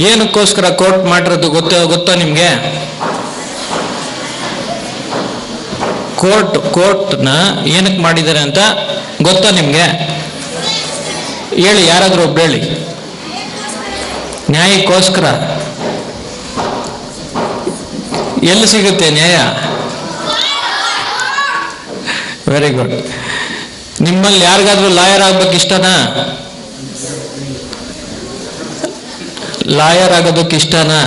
ಏನಕ್ಕೋಸ್ಕರ court ಮಾಡಿರೋದು ಗೊತ್ತ, ಗೊತ್ತಾ ನಿಮಗೆ? ಕೋರ್ಟ್, ಕೋರ್ಟ್ನ ಏನಕ್ಕೆ ಮಾಡಿದ್ದಾರೆ ಅಂತ ಗೊತ್ತಾ ನಿಮಗೆ? ಹೇಳಿ, ಯಾರಾದರೂ ಒಬ್ರು ಹೇಳಿ. ನ್ಯಾಯಕ್ಕೋಸ್ಕರ. ಎಲ್ಲಿ ಸಿಗುತ್ತೆ ನ್ಯಾಯ? ವೆರಿ ಗುಡ್ ನಿಮ್ಮಲ್ಲಿ ಯಾರಿಗಾದ್ರೂ ಲಾಯರ್ ಆಗ್ಬೇಕು ಇಷ್ಟನಾ? ಲಾಯರ್ ಆಗೋದಕ್ಕೆ ಇಷ್ಟನಾ?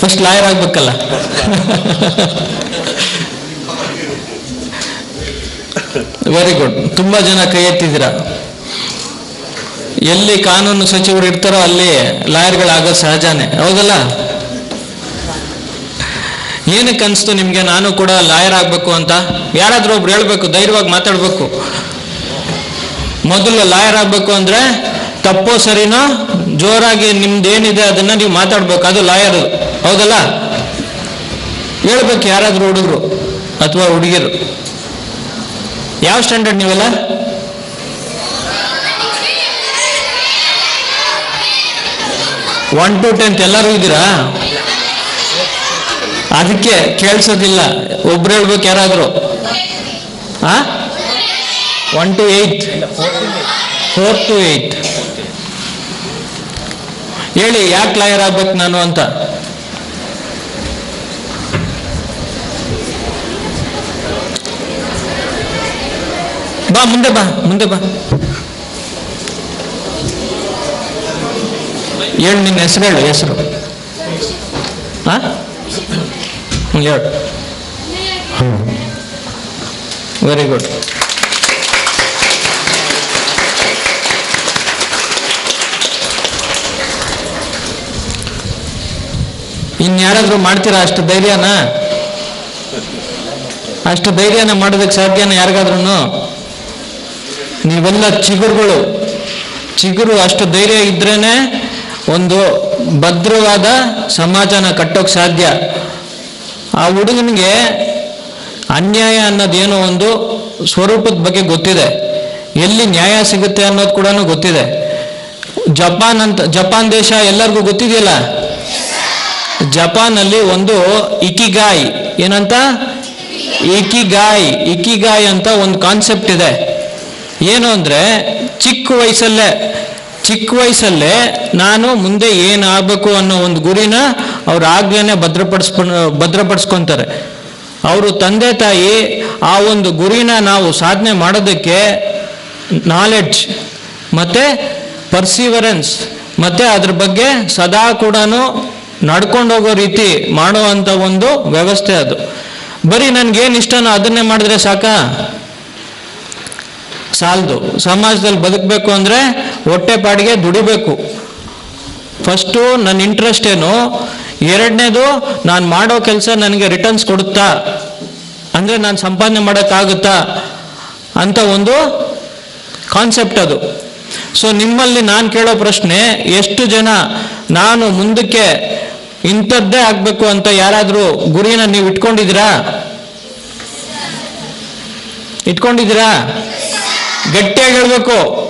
ಫಸ್ಟ್ ಲಾಯರ್ ಆಗ್ಬೇಕಲ್ಲ. ವೆರಿ ಗುಡ್ ತುಂಬಾ ಜನ ಕೈ ಎತ್ತಿದ್ದೀರಾ? ಎಲ್ಲಿ ಕಾನೂನು ಸಚಿವರು ಇರ್ತಾರೋ ಅಲ್ಲಿ ಲಾಯರ್ಗಳಾಗೋದು ಸಹಜನೇ. ಹೌದಲ್ಲ? ಏನಕ್ಕೆ ಅನಿಸ್ತು ನಿಮಗೆ? ನಾನು ಕೂಡ ಲಾಯರ್ ಆಗಬೇಕು ಅಂತ. ಯಾರಾದರೂ ಒಬ್ರು ಹೇಳಬೇಕು, ಧೈರ್ಯವಾಗಿ ಮಾತಾಡಬೇಕು. ಮೊದಲು ಲಾಯರ್ ಆಗಬೇಕು ಅಂದರೆ ತಪ್ಪೋ ಸರಿನೋ, ಜೋರಾಗಿ ನಿಮ್ದು ಏನಿದೆ ಅದನ್ನು ನೀವು ಮಾತಾಡ್ಬೇಕು. ಅದು ಲಾಯರ್. ಹೌದಲ್ಲ? ಹೇಳ್ಬೇಕು ಯಾರಾದರೂ ಹುಡುಗರು ಅಥವಾ ಹುಡುಗಿರು. ಯಾವ ಸ್ಟ್ಯಾಂಡರ್ಡ್ ನೀವೆಲ್ಲ? ಒನ್ ಟು ಟೆಂತ್ ಎಲ್ಲರೂ ಇದ್ದೀರಾ? ಅದಕ್ಕೆ ಕೇಳಿಸೋದಿಲ್ಲ. ಒಬ್ರು ಹೇಳ್ಬೇಕು ಯಾರಾದರೂ. ಆ? One two eight four two eight ಹೇಳಿ, ಯಾಕೆ ಲಾಯರ್ ಆಗ್ಬೇಕು ನಾನು ಅಂತ? ಬಾ, ಮುಂದೆ ಬಾ ಮುಂದೆ ಬಾ. ಹೇಳು ನಿನ್ನ ಹೆಸರು ಹೇಳು, ಹೆಸರು. ಹಾ ಹೇಳು ವೆರಿ ಗುಡ್ ಇನ್ಯಾರಾದ್ರೂ ಮಾಡ್ತೀರಾ ಅಷ್ಟು ಧೈರ್ಯನ? ಅಷ್ಟು ಧೈರ್ಯನ ಮಾಡೋದಕ್ಕೆ ಸಾಧ್ಯನ ಯಾರಿಗಾದ್ರೂ ನೀವೆಲ್ಲ ಚಿಗುರುಗಳು. ಚಿಗುರು ಅಷ್ಟು ಧೈರ್ಯ ಇದ್ರೇನೆ ಒಂದು ಭದ್ರವಾದ ಸಮಾಜನ ಕಟ್ಟೋಕ್ ಸಾಧ್ಯ. ಆ ಹುಡುಗನಿಗೆ ಅನ್ಯಾಯ ಅನ್ನೋದೇನೋ ಒಂದು ಸ್ವರೂಪದ ಬಗ್ಗೆ ಗೊತ್ತಿದೆ. ಎಲ್ಲಿ ನ್ಯಾಯ ಸಿಗುತ್ತೆ ಅನ್ನೋದು ಕೂಡ ಗೊತ್ತಿದೆ. ಜಪಾನ್ ಅಂತ, ಜಪಾನ್ ದೇಶ ಎಲ್ಲರಿಗೂ ಗೊತ್ತಿದೆಯಲ್ಲ? ಜಪಾನಲ್ಲಿ ಒಂದು ಇಕಿಗಾಯ್, ಏನಂತ? ಇಕಿಗಾಯ್ ಇಕಿಗಾಯ್ ಅಂತ ಒಂದು ಕಾನ್ಸೆಪ್ಟ್ ಇದೆ. ಏನು ಅಂದ್ರೆ, ಚಿಕ್ಕ ವಯಸ್ಸಲ್ಲೇ ಚಿಕ್ಕ ವಯಸ್ಸಲ್ಲೇ ನಾನು ಮುಂದೆ ಏನಾಗಬೇಕು ಅನ್ನೋ ಒಂದು ಗುರಿನ ಅವ್ರು ಆಜ್ಞೆನೆ ಭದ್ರಪಡಿಸ್ಕೊ ಭದ್ರಪಡಿಸ್ಕೊಂತಾರೆ. ಅವರು ತಂದೆ ತಾಯಿ ಆ ಒಂದು ಗುರಿನ ನಾವು ಸಾಧನೆ ಮಾಡೋದಕ್ಕೆ ನಾಲೆಡ್ಜ್ ಮತ್ತೆ ಪರ್ಸಿವರೆನ್ಸ್ ಮತ್ತೆ ಅದ್ರ ಬಗ್ಗೆ ಸದಾ ಕೂಡ ನಡ್ಕೊಂಡು ಹೋಗೋ ರೀತಿ ಮಾಡುವಂಥ ಒಂದು ವ್ಯವಸ್ಥೆ ಅದು. ಬರೀ ನನಗೇನು ಇಷ್ಟನೋ ಅದನ್ನೇ ಮಾಡಿದ್ರೆ ಸಾಕಾ? ಸಾಲದು. ಸಮಾಜದಲ್ಲಿ ಬದುಕಬೇಕು ಅಂದರೆ ಹೊಟ್ಟೆಪಾಡಿಗೆ ದುಡಿಬೇಕು. ಫಸ್ಟು ನನ್ನ ಇಂಟ್ರೆಸ್ಟ್ ಏನು? ಎರಡನೇದು, ನಾನು ಮಾಡೋ ಕೆಲಸ ನನಗೆ ರಿಟರ್ನ್ಸ್ ಕೊಡುತ್ತಾ? ಅಂದರೆ ನಾನು ಸಂಪಾದನೆ ಮಾಡೋಕ್ಕಾಗುತ್ತಾ? ಅಂತ ಒಂದು ಕಾನ್ಸೆಪ್ಟ್ ಅದು. ಸೊ ನಿಮ್ಮಲ್ಲಿ ನಾನು ಕೇಳೋ ಪ್ರಶ್ನೆ, ಎಷ್ಟು ಜನ ನಾನು ಮುಂದಕ್ಕೆ ಇಂಥದ್ದೇ ಆಗಬೇಕು ಅಂತ ಯಾರಾದರೂ ಗುರಿನ ನೀವು ಇಟ್ಕೊಂಡಿದ್ದೀರಾ? ಇಟ್ಕೊಂಡಿದ್ದೀರಾ? ಗಟ್ಟಿಯಾಗಿ ಹೇಳಬೇಕು.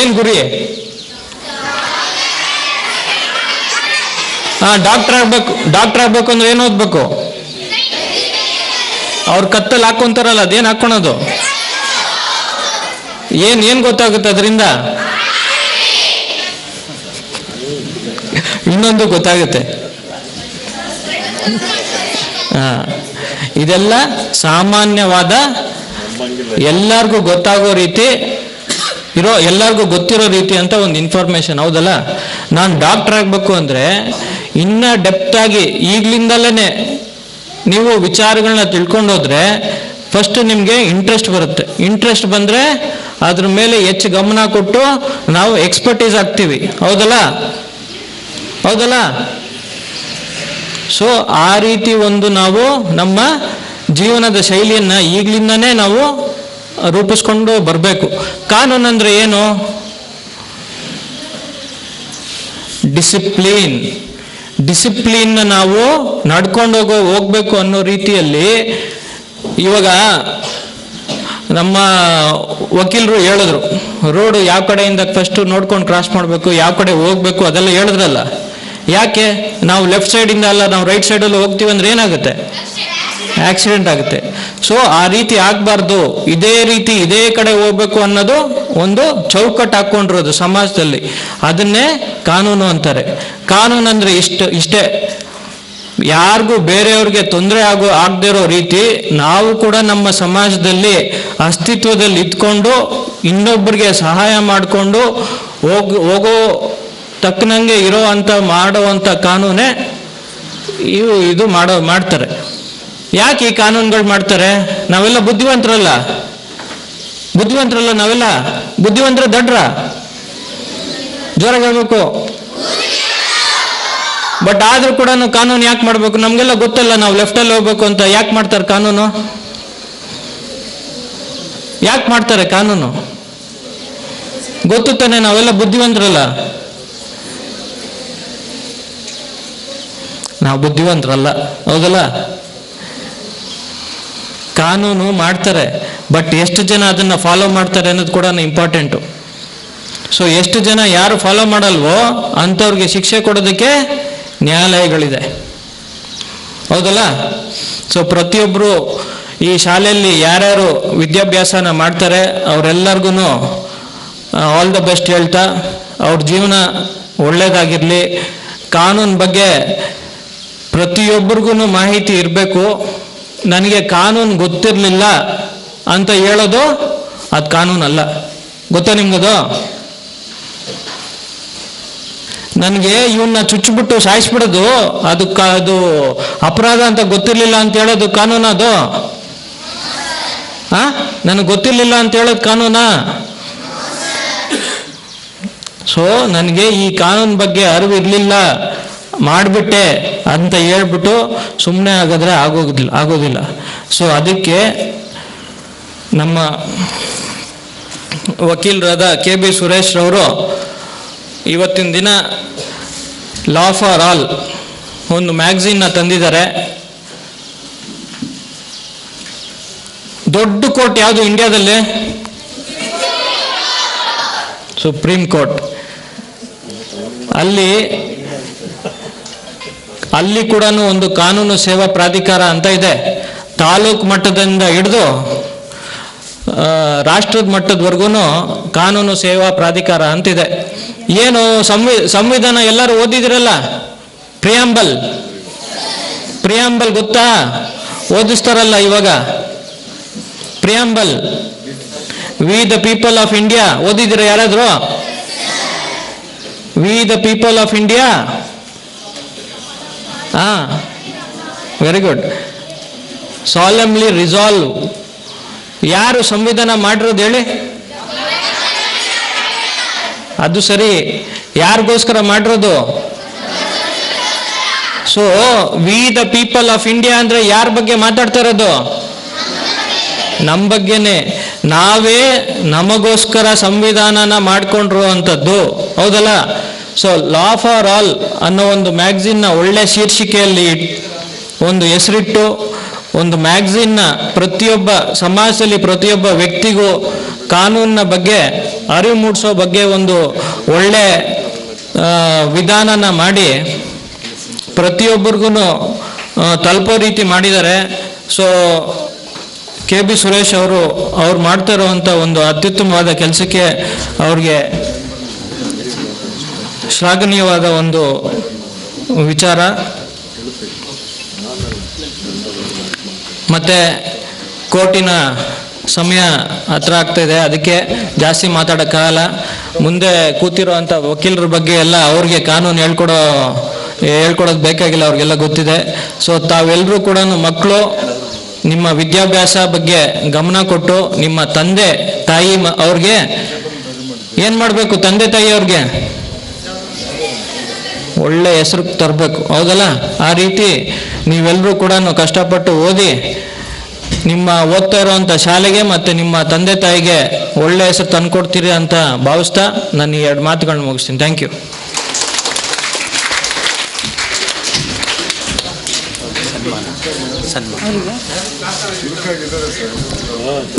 ಏನು ಗುರಿ? ಹಾ ಡಾಕ್ಟರ್ ಆಗ್ಬೇಕು ಡಾಕ್ಟರ್ ಆಗ್ಬೇಕು ಅಂದ್ರೆ ಏನು ಓದ್ಬೇಕು? ಅವ್ರ ಕತ್ತಲ್ಲಿ ಹಾಕೊಂತಾರಲ್ಲ, ಅದೇನು ಹಾಕೊಳೋದು? ಏನ್ ಏನ್ ಗೊತ್ತಾಗುತ್ತೆ ಅದರಿಂದ? ಇನ್ನೊಂದು ಗೊತ್ತಾಗುತ್ತೆ. ಹಾ, ಇದೆಲ್ಲ ಸಾಮಾನ್ಯವಾದ, ಎಲ್ಲರಿಗೂ ಗೊತ್ತಾಗೋ ರೀತಿ, ಇರೋ, ಎಲ್ಲರಿಗೂ ಗೊತ್ತಿರೋ ರೀತಿ ಅಂತ ಒಂದು ಇನ್ಫಾರ್ಮೇಶನ್ ಹೌದಲ್ಲ? ನಾನು ಡಾಕ್ಟರ್ ಆಗಬೇಕು ಅಂದರೆ ಇನ್ನ ಡೆಪ್ತ್ ಆಗಿ ಈಗ್ಲಿಂದಲೇ ನೀವು ವಿಚಾರಗಳನ್ನ ತಿಳ್ಕೊಂಡೋದ್ರೆ ಫಸ್ಟ್ ನಿಮಗೆ ಇಂಟ್ರೆಸ್ಟ್ ಬರುತ್ತೆ. ಇಂಟ್ರೆಸ್ಟ್ ಬಂದರೆ ಅದ್ರ ಮೇಲೆ ಹೆಚ್ಚು ಗಮನ ಕೊಟ್ಟು ನಾವು ಎಕ್ಸ್ಪರ್ಟೈಸ್ ಆಗ್ತೀವಿ. ಹೌದಲ್ಲ? ಹೌದಲ್ಲ? ಸೊ ಆ ರೀತಿ ಒಂದು ನಾವು ನಮ್ಮ ಜೀವನದ ಶೈಲಿಯನ್ನ ಈಗ್ಲಿಂದನೇ ನಾವು ರೂಪಿಸ್ಕೊಂಡು ಬರಬೇಕು. ಕಾನೂನು ಅಂದ್ರೆ ಏನು? ಡಿಸಿಪ್ಲಿನ್ ಡಿಸಿಪ್ಲಿನ್ ನಾವು ನಡ್ಕೊಂಡು ಹೋಗೋ, ಹೋಗ್ಬೇಕು ಅನ್ನೋ ರೀತಿಯಲ್ಲಿ ಇವಾಗ ನಮ್ಮ ವಕೀಲರು ಹೇಳಿದ್ರು, ರೋಡ್ ಯಾವ ಕಡೆಯಿಂದ ಫಸ್ಟ್ ನೋಡ್ಕೊಂಡು ಕ್ರಾಸ್ ಮಾಡಬೇಕು, ಯಾವ ಕಡೆ ಹೋಗ್ಬೇಕು ಅದೆಲ್ಲ ಹೇಳಿದ್ರಲ್ಲ. ಯಾಕೆ? ನಾವು ಲೆಫ್ಟ್ ಸೈಡಿಂದ ಅಲ್ಲ, ನಾವು ರೈಟ್ ಸೈಡಲ್ಲಿ ಹೋಗ್ತೀವಿ ಅಂದ್ರೆ ಏನಾಗುತ್ತೆ? ಆಕ್ಸಿಡೆಂಟ್ ಆಗುತ್ತೆ. ಸೊ ಆ ರೀತಿ ಆಗಬಾರ್ದು. ಇದೇ ರೀತಿ ಇದೇ ಕಡೆ ಹೋಗ್ಬೇಕು ಅನ್ನೋದು ಒಂದು ಚೌಕಟ್ಟು ಹಾಕೊಂಡಿರೋದು ಸಮಾಜದಲ್ಲಿ. ಅದನ್ನೇ ಕಾನೂನು ಅಂತಾರೆ. ಕಾನೂನು ಅಂದರೆ ಇಷ್ಟ, ಇಷ್ಟೇ. ಯಾರಿಗೂ ಬೇರೆಯವ್ರಿಗೆ ತೊಂದರೆ ಆಗೋ, ಆಗದೇ ಇರೋ ರೀತಿ ನಾವು ಕೂಡ ನಮ್ಮ ಸಮಾಜದಲ್ಲಿ ಅಸ್ತಿತ್ವದಲ್ಲಿ ಇದ್ಕೊಂಡು ಇನ್ನೊಬ್ಬರಿಗೆ ಸಹಾಯ ಮಾಡಿಕೊಂಡು ಹೋಗ್, ಹೋಗೋ ತಕ್ಕನಂಗೆ ಇರೋ ಅಂತ ಮಾಡುವಂಥ ಕಾನೂನೇ ಇವು ಇದು ಮಾಡೋ, ಮಾಡ್ತಾರೆ. ಯಾಕೆ ಈ ಕಾನೂನುಗಳು ಮಾಡ್ತಾರೆ? ನಾವೆಲ್ಲ ಬುದ್ಧಿವಂತರಲ್ಲ. ಬುದ್ಧಿವಂತರಲ್ಲ ನಾವೆಲ್ಲ? ಬುದ್ಧಿವಂತರ ದಡ್ರ? ಜೋರಾಗಿ ಹೇಳ್ಬೇಕು. ಬಟ್ ಆದ್ರೂ ಕೂಡ ಕಾನೂನು ಯಾಕೆ ಮಾಡ್ಬೇಕು? ನಮ್ಗೆಲ್ಲ ಗೊತ್ತಲ್ಲ ನಾವು ಲೆಫ್ಟಲ್ಲಿ ಹೋಗ್ಬೇಕು ಅಂತ. ಯಾಕೆ ಮಾಡ್ತಾರೆ ಕಾನೂನು? ಯಾಕೆ ಮಾಡ್ತಾರೆ ಕಾನೂನು? ಗೊತ್ತು ತಾನೆ ನಾವೆಲ್ಲ ಬುದ್ಧಿವಂತರಲ್ಲ? ನಾವು ಬುದ್ಧಿವಂತರಲ್ಲ. ಹೌದಲ್ಲ? ಕಾನೂನು ಮಾಡ್ತಾರೆ ಬಟ್ ಎಷ್ಟು ಜನ ಅದನ್ನು ಫಾಲೋ ಮಾಡ್ತಾರೆ ಅನ್ನೋದು ಕೂಡ ಇಂಪಾರ್ಟೆಂಟು ಸೊ ಎಷ್ಟು ಜನ ಯಾರು ಫಾಲೋ ಮಾಡಲ್ವೋ ಅಂಥವ್ರಿಗೆ ಶಿಕ್ಷೆ ಕೊಡೋದಕ್ಕೆ ನ್ಯಾಯಾಲಯಗಳಿದೆ. ಹೌದಲ್ಲ? ಸೊ ಪ್ರತಿಯೊಬ್ಬರು ಈ ಶಾಲೆಯಲ್ಲಿ ಯಾರ್ಯಾರು ವಿದ್ಯಾಭ್ಯಾಸನ ಮಾಡ್ತಾರೆ ಅವರೆಲ್ಲರಿಗೂ ಆಲ್ ದ ಬೆಸ್ಟ್ ಹೇಳ್ತಾ, ಅವ್ರ ಜೀವನ ಒಳ್ಳೆಯದಾಗಿರಲಿ ಕಾನೂನು ಬಗ್ಗೆ ಪ್ರತಿಯೊಬ್ಬರಿಗೂ ಮಾಹಿತಿ ಇರಬೇಕು. ನನಗೆ ಕಾನೂನು ಗೊತ್ತಿರಲಿಲ್ಲ ಅಂತ ಹೇಳೋದು ಅದು ಕಾನೂನು ಅಲ್ಲ ಗೊತ್ತಾ ನಿಮ್ಗದು? ನನಗೆ ಇವನ್ನ ಚುಚ್ಚಿಬಿಟ್ಟು ಸಾಯಿಸ್ಬಿಡೋದು, ಅದು ಅದು ಅಪರಾಧ ಅಂತ ಗೊತ್ತಿರಲಿಲ್ಲ ಅಂತ ಹೇಳೋದು ಕಾನೂನು ಅದು? ಆ? ನನಗೆ ಗೊತ್ತಿರಲಿಲ್ಲ ಅಂತ ಹೇಳೋದು ಕಾನೂನಾ? ಸೊ, ನನಗೆ ಈ ಕಾನೂನು ಬಗ್ಗೆ ಅರಿವು ಇರಲಿಲ್ಲ ಮಾಡಿಬಿಟ್ಟೆ. ಅಂತ ಹೇಳ್ಬಿಟ್ಟು ಸುಮ್ಮನೆ ಆಗಿದ್ರೆ ಆಗೋದಿಲ್ಲ ಆಗೋದಿಲ್ಲ. ಸೊ ಅದಕ್ಕೆ ನಮ್ಮ ವಕೀಲರಾದ ಕೆ ಬಿ ಸುರೇಶ್ ರವರು ಇವತ್ತಿನ ದಿನ ಲಾ ಫಾರ್ ಆಲ್ ಒಂದು ಮ್ಯಾಗ್ಝಿನ್ನ ತಂದಿದ್ದಾರೆ. ದೊಡ್ಡ ಕೋರ್ಟ್ ಯಾವುದು ಇಂಡಿಯಾದಲ್ಲಿ? Supreme court. ಅಲ್ಲಿ ಅಲ್ಲಿ ಕೂಡ ಒಂದು ಕಾನೂನು ಸೇವಾ ಪ್ರಾಧಿಕಾರ ಅಂತ ಇದೆ. ತಾಲೂಕು ಮಟ್ಟದಿಂದ ಹಿಡಿದು ರಾಷ್ಟ್ರದ ಮಟ್ಟದವರೆಗೂ ಕಾನೂನು ಸೇವಾ ಪ್ರಾಧಿಕಾರ ಅಂತಿದೆ. ಏನು ಸಂವಿ, ಸಂವಿಧಾನ ಎಲ್ಲರೂ ಓದಿದಿರಲ್ಲ? ಪ್ರಿಯಾಂಬಲ್. ಪ್ರಿಯಾಂಬಲ್ ಗೊತ್ತಾ? ಓದಿಸ್ತಾರಲ್ಲ ಇವಾಗ. Preamble. We the people of India ಓದಿದಿರ ಯಾರಾದರೂ? We the people of India ಹಾ ವೆರಿ ಗುಡ್ ಸಾಲಮ್ಲಿ ರಿಸಾಲ್ವ್ ಯಾರು ಸಂವಿಧಾನ ಮಾಡಿರೋದು ಹೇಳಿ? ಅದು ಸರಿ. ಯಾರಿಗೋಸ್ಕರ ಮಾಡಿರೋದು? So we the people of India ಅಂದ್ರೆ ಯಾರ ಬಗ್ಗೆ ಮಾತಾಡ್ತಾ ಇರೋದು? ನಮ್ಮ ಬಗ್ಗೆನೆ. ನಾವೇ ನಮಗೋಸ್ಕರ ಸಂವಿಧಾನನ ಮಾಡ್ಕೊಂಡ್ರು ಅಂಥದ್ದು ಹೌದಲ್ಲ? ಸೊ ಲಾ ಫಾರ್ ಆಲ್ ಅನ್ನೋ ಒಂದು ಮ್ಯಾಗ್ಝಿನ್ನ ಒಳ್ಳೆ ಶೀರ್ಷಿಕೆಯಲ್ಲಿ ಒಂದು ಹೆಸರಿಟ್ಟು, ಒಂದು ಮ್ಯಾಗ್ಝಿನ್ನ ಪ್ರತಿಯೊಬ್ಬ ಸಮಾಜದಲ್ಲಿ ಪ್ರತಿಯೊಬ್ಬ ವ್ಯಕ್ತಿಗೂ ಕಾನೂನಿನ ಬಗ್ಗೆ, ಅರಿವು ಮೂಡಿಸೋ ಬಗ್ಗೆ ಒಂದು ಒಳ್ಳೆ ವಿಧಾನನ ಮಾಡಿ ಪ್ರತಿಯೊಬ್ಬರಿಗೂ ತಲುಪೋ ರೀತಿ ಮಾಡಿದ್ದಾರೆ. ಸೊ ಕೆ ಬಿ ಸುರೇಶ್ ಅವರು, ಅವ್ರು ಮಾಡ್ತಾ ಇರುವಂಥ ಒಂದು ಅತ್ಯುತ್ತಮವಾದ ಕೆಲಸಕ್ಕೆ ಅವ್ರಿಗೆ ಶ್ಲಾಘನೀಯವಾದ ಒಂದು ವಿಚಾರ. ಮತ್ತೆ ಕೋರ್ಟಿನ ಸಮಯ ಹತ್ರ ಆಗ್ತಾ ಇದೆ. ಅದಕ್ಕೆ ಜಾಸ್ತಿ ಮಾತಾಡೋಕ್ಕಾಗಲ್ಲ ಮುಂದೆ ಕೂತಿರೋಂಥ ವಕೀಲರ ಬಗ್ಗೆ ಎಲ್ಲ ಅವ್ರಿಗೆ ಕಾನೂನು ಹೇಳ್ಕೊಡೋ, ಹೇಳ್ಕೊಡೋದು ಬೇಕಾಗಿಲ್ಲ ಅವ್ರಿಗೆಲ್ಲ ಗೊತ್ತಿದೆ. ಸೊ ತಾವೆಲ್ಲರೂ ಕೂಡ ಮಕ್ಕಳು, ನಿಮ್ಮ ವಿದ್ಯಾಭ್ಯಾಸ ಬಗ್ಗೆ ಗಮನ ಕೊಟ್ಟು, ನಿಮ್ಮ ತಂದೆ ತಾಯಿ ಅವ್ರಿಗೆ ಏನು ಮಾಡಬೇಕು? ತಂದೆ ತಾಯಿ ಅವ್ರಿಗೆ? ಒಳ್ಳೆ ಹೆಸರು ತರಬೇಕು. ಹೌದಲ್ಲ? ಆ ರೀತಿ ನೀವೆಲ್ಲರೂ ಕೂಡ ಕಷ್ಟಪಟ್ಟು ಓದಿ ನಿಮ್ಮ ಓದ್ತಾ ಇರುವಂಥ ಶಾಲೆಗೆ ಮತ್ತು ನಿಮ್ಮ ತಂದೆ ತಾಯಿಗೆ ಒಳ್ಳೆ ಹೆಸರು ತಂದ್ಕೊಡ್ತೀರಿ ಅಂತ ಭಾವಿಸ್ತಾ ನಾನು ಈ ಎರಡು ಮಾತುಗಳನ್ನ ಮುಗಿಸ್ತೀನಿ. ಥ್ಯಾಂಕ್ ಯು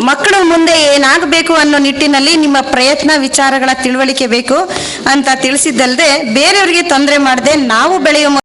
ಮಕ್ಕಳು. ಮುಂದೆ ಏನಾಗಬೇಕು ಅನ್ನೋ ನಿಟ್ಟಿನಲ್ಲಿ ನಿಮ್ಮ ಪ್ರಯತ್ನ, ವಿಚಾರಗಳ ತಿಳುವಳಿಕೆ ಬೇಕು ಅಂತ ತಿಳಿಸಿದ್ದಲ್ಲದೆ ಬೇರೆಯವರಿಗೆ ತೊಂದರೆ ಮಾಡದೆ ನಾವು ಬೆಳೆಯುವ